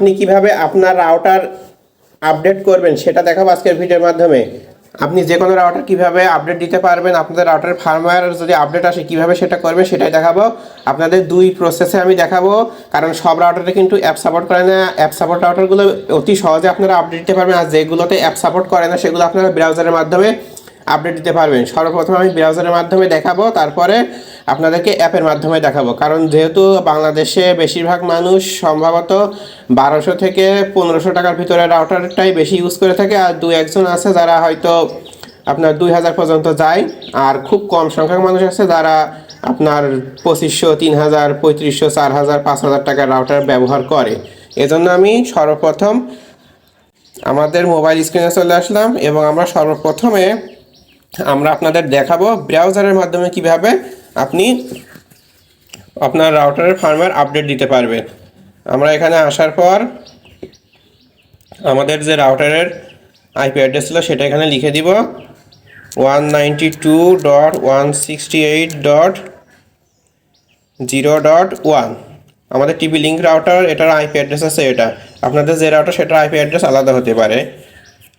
আপনি কীভাবে আপনার রাউটার আপডেট করবেন সেটা দেখাবো আজকের ভিডিওর মাধ্যমে। আপনি যে কোনো রাউটার কীভাবে আপডেট দিতে পারবেন, আপনাদের রাউটার ফার্মওয়্যার যদি আপডেট আসে, কীভাবে সেটা করবেন সেটাই দেখাবো। আপনাদের দুই প্রসেসে আমি দেখাবো, কারণ সব রাউটারে কিন্তু অ্যাপ সাপোর্ট করে না। অ্যাপ সাপোর্ট রাউটারগুলো অতি সহজে আপনারা আপডেট দিতে পারবেন, আর যেগুলোতে অ্যাপ সাপোর্ট করে না, সেগুলো আপনারা ব্রাউজারের মাধ্যমে আপডেট দিতে পারবেন। সর্বপ্রথম আমি ব্রাউজারের মাধ্যমে দেখাবো, তারপরে আপনাদেরকে অ্যাপের মাধ্যমে দেখাবো। কারণ যেহেতু বাংলাদেশে বেশিরভাগ মানুষ সম্ভবত বারোশো থেকে পনেরোশো টাকার ভিতরে রাউটারটাই বেশি ইউজ করে থাকে, আর দু একজন আছে যারা হয়তো আপনার দুই হাজার পর্যন্ত যায়, আর খুব কম সংখ্যক মানুষ আছে যারা আপনার পঁচিশশো, তিন হাজার, পঁয়ত্রিশশো, চার হাজার, পাঁচ হাজার টাকার রাউটার ব্যবহার করে। এজন্য আমি সর্বপ্রথম আমাদের মোবাইল স্ক্রিনে চলে আসলাম এবং আমরা সর্বপ্রথমে আমরা আপনাদের দেখাবো ব্রাউজারের মাধ্যমে কীভাবে আপনি আপনার রাউটারের ফার্মওয়্যার আপডেট দিতে পারবেন আমরা এখানে আসার পর আমাদের যে রাউটারের আইপি অ্যাড্রেস ছিল সেটা এখানে লিখে দিব। One two dot one sixty eight dot zero dot one আমাদের টিভি লিঙ্ক রাউটার, এটার আইপি অ্যাড্রেস আছে এটা। আপনাদের যে রাউটার, সেটার আইপি অ্যাড্রেস আলাদা হতে পারে।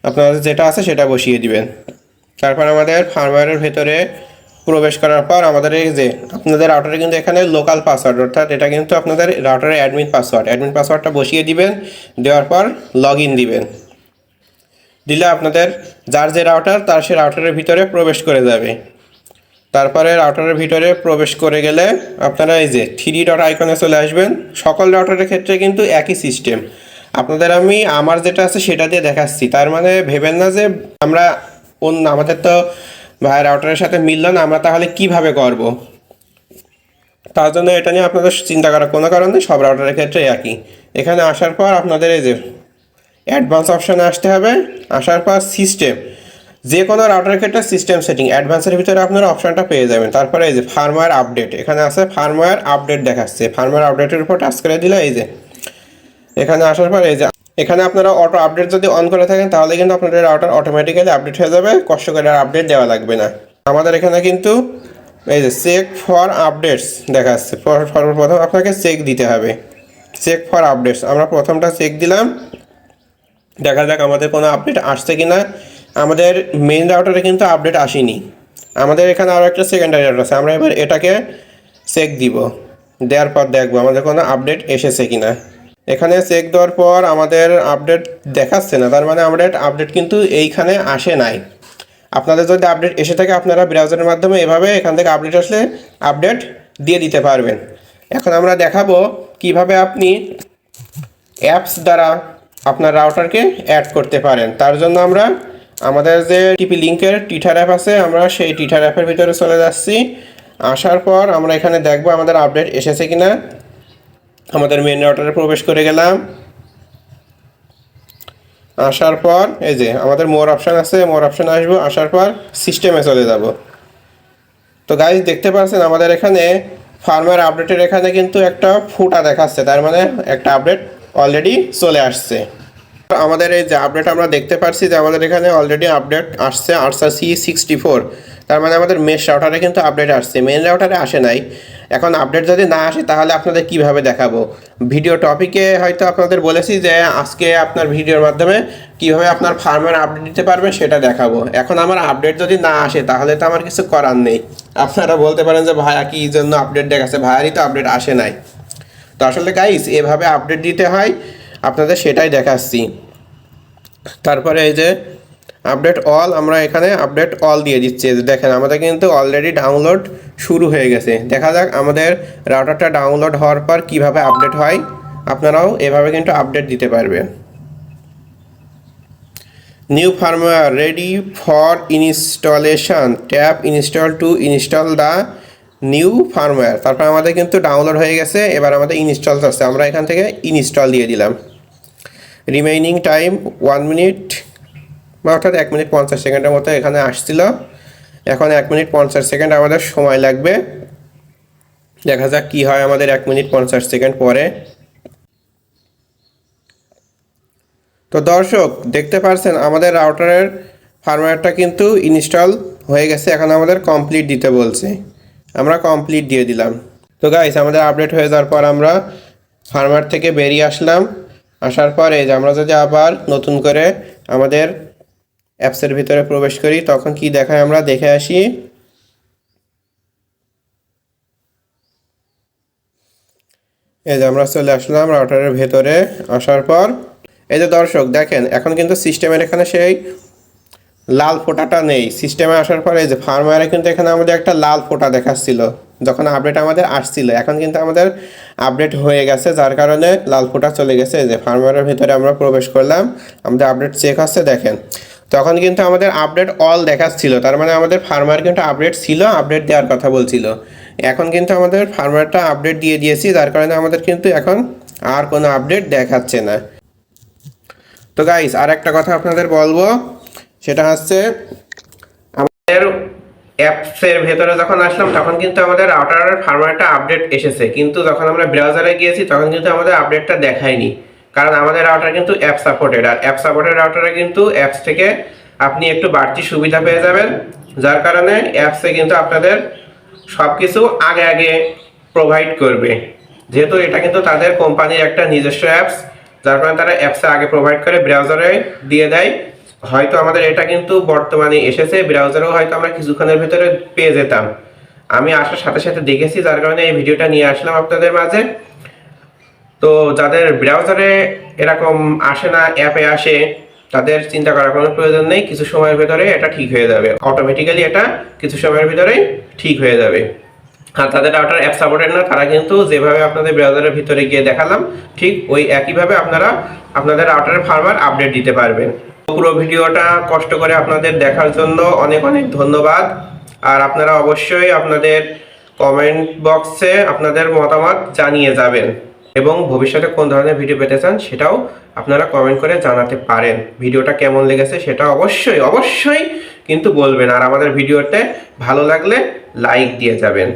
আপনাদের যেটা আছে সেটা বসিয়ে দিবেন। তারপর আমাদের ফার্মওয়্যারের ভেতরে প্রবেশ করার পর আমাদের এই যে, আপনাদের রাউটারে কিন্তু এখানে লোকাল পাসওয়ার্ড অর্থাৎ এটা কিন্তু আপনাদের রাউটারের অ্যাডমিন পাসওয়ার্ড অ্যাডমিন পাসওয়ার্ডটা বসিয়ে দিবেন, দেওয়ার পর লগ ইন দিবেন। দিলে আপনাদের যার যে রাউটার তার সে রাউটারের ভিতরে প্রবেশ করে যাবে। তারপরে রাউটারের ভিতরে প্রবেশ করে গেলে আপনারা এই যে থ্রি ডট আইকনে চলে আসবেন। সকল রাউটারের ক্ষেত্রে কিন্তু একই সিস্টেম আপনাদের আমি আমার যেটা আছে সেটা দিয়ে দেখাচ্ছি। তার মানে ভেবেন না যে আমরা অন্য আমাদের তো রাউটারের সাথে মিলল না, আমরা তাহলে কীভাবে করব? তার জন্য এটা নিয়ে আপনাদের চিন্তা করার কোনো কারণ নেই, সব রাউটারের ক্ষেত্রে একই। এখানে আসার পর আপনাদের এই যে অ্যাডভান্স অপশানে আসতে হবে, আসার পর সিস্টেম যে কোনো রাউটারের ক্ষেত্রে সিস্টেম সেটিং অ্যাডভান্সের ভিতরে আপনারা অপশানটা পেয়ে যাবেন। তারপরে এই যে ফার্মওয়্যার আপডেট এখানে আছে ফার্মওয়্যার আপডেট দেখাচ্ছে। ফার্মওয়্যার আপডেটের উপর টাচ করে দিলে এই যে, এখানে আসার পর এই যে এখানে আপনারা অটো আপডেট যদি অন করে থাকেন, তাহলে কিন্তু আপনাদের রাউটার অটোমেটিক্যালি আপডেট হয়ে যাবে। কষ্ট করে আর আপডেট দেওয়া লাগবে না। আমাদের এখানে কিন্তু এই যে চেক ফর আপডেটস দেখাচ্ছে। প- সর্বপ্রথম আপনাকে চেক দিতে হবে। চেক ফর আপডেটস আমরা প্রথমটা চেক দিলাম। দেখা যাক আমাদের কোনো আপডেট আসছে কি না আমাদের মেইন রাউটারে কিন্তু আপডেট আসেনি। আমাদের এখানে আরও একটা সেকেন্ডারি রাউটার আছে। আমরা এবার এটাকে চেক দিব। দেওয়ার পর দেখব আমাদের কোনো আপডেট এসেছে কি না এখানে চেক দেওয়ার পর আমাদের আপডেট দেখাচ্ছে না। তার মানে আপডেট আপডেট কিন্তু এইখানে আসে নাই। আপনাদের যদি আপডেট এসে থাকে, আপনারা ব্রাউজারের মাধ্যমে এভাবে এখান থেকে আপডেট আসলে আপডেট দিয়ে দিতে পারবেন। এখন আমরা দেখাবো কীভাবে আপনি অ্যাপস দ্বারা আপনার রাউটারকে অ্যাড করতে পারেন। তার জন্য আমরা আমাদের যে টিপি লিঙ্কের টিঠার অ্যাপ আছে, আমরা সেই টিঠার অ্যাপের ভিতরে চলে যাচ্ছি। আসার পর আমরা এখানে দেখব আমাদের আপডেট এসেছে কিনা। আমাদের মেন রাউটারে প্রবেশ করে গেলাম। আসার পর, এই যে আমাদের মোর অপশান আছে মোর অপশান আসব, আসার পর সিস্টেমে চলে যাব। তো গাইজ দেখতে পাচ্ছেন আমাদের এখানে ফার্মার আপডেটের এখানে কিন্তু একটা ফুটা দেখাচ্ছে, তার মানে একটা আপডেট অলরেডি চলে আসছে। আমাদের এই যে আপডেট আমরা দেখতে পাচ্ছি যে আমাদের এখানে অলরেডি আপডেট আসছে আটসা সি সিক্সটি ফোর তার মানে আমাদের মেশ রাউটারে কিন্তু আপডেট আসছে। মেন রাউটারে আসে নাই। এখন আপডেট যদি না আসে, তাহলে আপনাদের কীভাবে দেখাবো? ভিডিও টপিকে হয়তো আপনাদের বলেছি যে আজকে আপনার ভিডিওর মাধ্যমে কীভাবে আপনার ফার্মের আপডেট দিতে পারবেন সেটা দেখাবো। এখন আমার আপডেট যদি না আসে, তাহলে তো আমার কিছু করার নেই। আপনারা বলতে পারেন যে, ভাইয়া, কি জন্য আপডেট দেখাচ্ছে? ভাইয়ারই তো আপডেট আসে নাই। তো আসলে গাইস এভাবে আপডেট দিতে হয়। আপনাদের সেটাই দেখাচ্ছি। তারপরে এই যে আপডেট অল আমরা এখানে আপডেট অল দিয়ে দিচ্ছি। দেখেন, আমাদের কিন্তু অলরেডি ডাউনলোড শুরু হয়ে গেছে। দেখা যাক আমাদের রাউটারটা ডাউনলোড হওয়ার পর কীভাবে আপডেট হয়। আপনারাও এভাবে কিন্তু আপডেট দিতে পারবেন। New firmware ready for installation tap install to install the new firmware তারপর আমাদের কিন্তু ডাউনলোড হয়ে গেছে। এবার আমাদের ইনস্টল আছে। আমরা এখান থেকে ইনস্টল দিয়ে দিলাম। রিমেইনিং টাইম ওয়ান মিনিট বা অর্থাৎ এক মিনিট পঞ্চাশ সেকেন্ডের মতো এখানে আসছিল। এখন এক মিনিট পঞ্চাশ সেকেন্ড আমাদের সময় লাগবে। দেখা যাক কী হয় আমাদের এক মিনিট পঞ্চাশ সেকেন্ড পরে। তো দর্শক, দেখতে পারছেন আমাদের রাউটারের ফার্মওয়্যারটা কিন্তু ইনস্টল হয়ে গেছে। এখন আমাদের কমপ্লিট দিতে বলছে। আমরা কমপ্লিট দিয়ে দিলাম। তো গাইস আমাদের আপডেট হয়ে যাওয়ার পর আমরা ফার্মার থেকে বেরিয়ে আসলাম। আসার পরে যে আমরা যদি আবার নতুন করে আমাদের অ্যাপসের ভিতরে প্রবেশ করি, তখন কি দেখায় আমরা? দেখে আসি। এই যে আমরা চলে আসলাম রাউটারের ভেতরে আসার পর। এই যে দর্শক, দেখেন, এখন কিন্তু সিস্টেমের এখানে সেই লাল ফোঁটাটা নেই। সিস্টেমে আসার পরে এই যে ফার্মওয়্যারে কিন্তু এখানে আমাদের একটা লাল ফোঁটা দেখাচ্ছিল। যখন আপডেট আমাদের আসছিল, এখন কিন্তু আমাদের আপডেট হয়ে গেছে, যার কারণে লাল ফোঁটা চলে গেছে। যে ফার্মারের ভিতরে আমরা প্রবেশ করলাম, আমাদের আপডেট চেক হচ্ছে, দেখেন। তখন কিন্তু আমাদের আপডেট অল দেখাচ্ছিল, তার মানে আমাদের ফার্মার কিন্তু আপডেট ছিল আপডেট দেওয়ার কথা বলছিল। এখন কিন্তু আমাদের ফার্মারটা আপডেট দিয়ে দিয়েছি, যার কারণে আমাদের কিন্তু এখন আর কোনো আপডেট দেখাচ্ছে না। তো গাইস আর একটা কথা আপনাদের বলব, সেটা হচ্ছে, আমাদের অ্যাপসের ভেতরে যখন আসলাম, তখন কিন্তু আমাদের রাউটারের ফার্মওয়্যারটা আপডেট এসেছে। কিন্তু যখন আমরা ব্রাউজারে গিয়েছি, তখন কিন্তু আমাদের আপডেটটা দেখায়নি। কারণ আমাদের রাউটার কিন্তু অ্যাপ সাপোর্টেড আর অ্যাপ সাপোর্টেড রাউটারে কিন্তু অ্যাপস থেকে আপনি একটু বাড়তি সুবিধা পেয়ে যাবেন। যার কারণে অ্যাপসে কিন্তু আপনাদের সব কিছু আগে আগে প্রোভাইড করবে। যেহেতু এটা কিন্তু তাদের কোম্পানির একটা নিজস্ব অ্যাপস যার কারণে তারা অ্যাপসে আগে প্রোভাইড করে ব্রাউজারে দিয়ে দেয়। হয়তো আমাদের এটা কিন্তু বর্তমানে এসেছে ব্রাউজারেও হয়তো আমরা কিছুক্ষণের ভিতরে পেয়ে যেতাম। আমি আসার সাথে সাথে দেখেছি, যার কারণে এই ভিডিওটা নিয়ে আসলাম আপনাদের মাঝে। তো যাদের ব্রাউজারে এরকম আসে না অ্যাপে আসে, তাদের চিন্তা করার কোনো প্রয়োজন নেই, কিছু সময়ের ভিতরে এটা ঠিক হয়ে যাবে। অটোমেটিক্যালি এটা কিছু সময়ের ভিতরেই ঠিক হয়ে যাবে। আর তাদের রাউটার অ্যাপ সাপোর্টেড না, তারা কিন্তু যেভাবে আপনাদের ব্রাউজারের ভিতরে গিয়ে দেখালাম, ঠিক ওই একইভাবে আপনারা আপনাদের রাউটারের ফার্মার আপডেট দিতে পারবেন। পুরো ভিডিওটা কষ্ট করে আপনাদের দেখার জন্য অনেক অনেক ধন্যবাদ। আর আপনারা অবশ্যই আপনাদের কমেন্ট বক্সে আপনাদের মতামত জানিয়ে যাবেন এবং ভবিষ্যতে কোন ধরনের ভিডিও পেতে চান সেটাও আপনারা কমেন্ট করে জানাতে পারেন। ভিডিওটা কেমন লেগেছে সেটা অবশ্যই অবশ্যই কিন্তু বলবেন। আর আমাদের ভিডিওতে ভালো লাগলে লাইক দিয়ে যাবেন।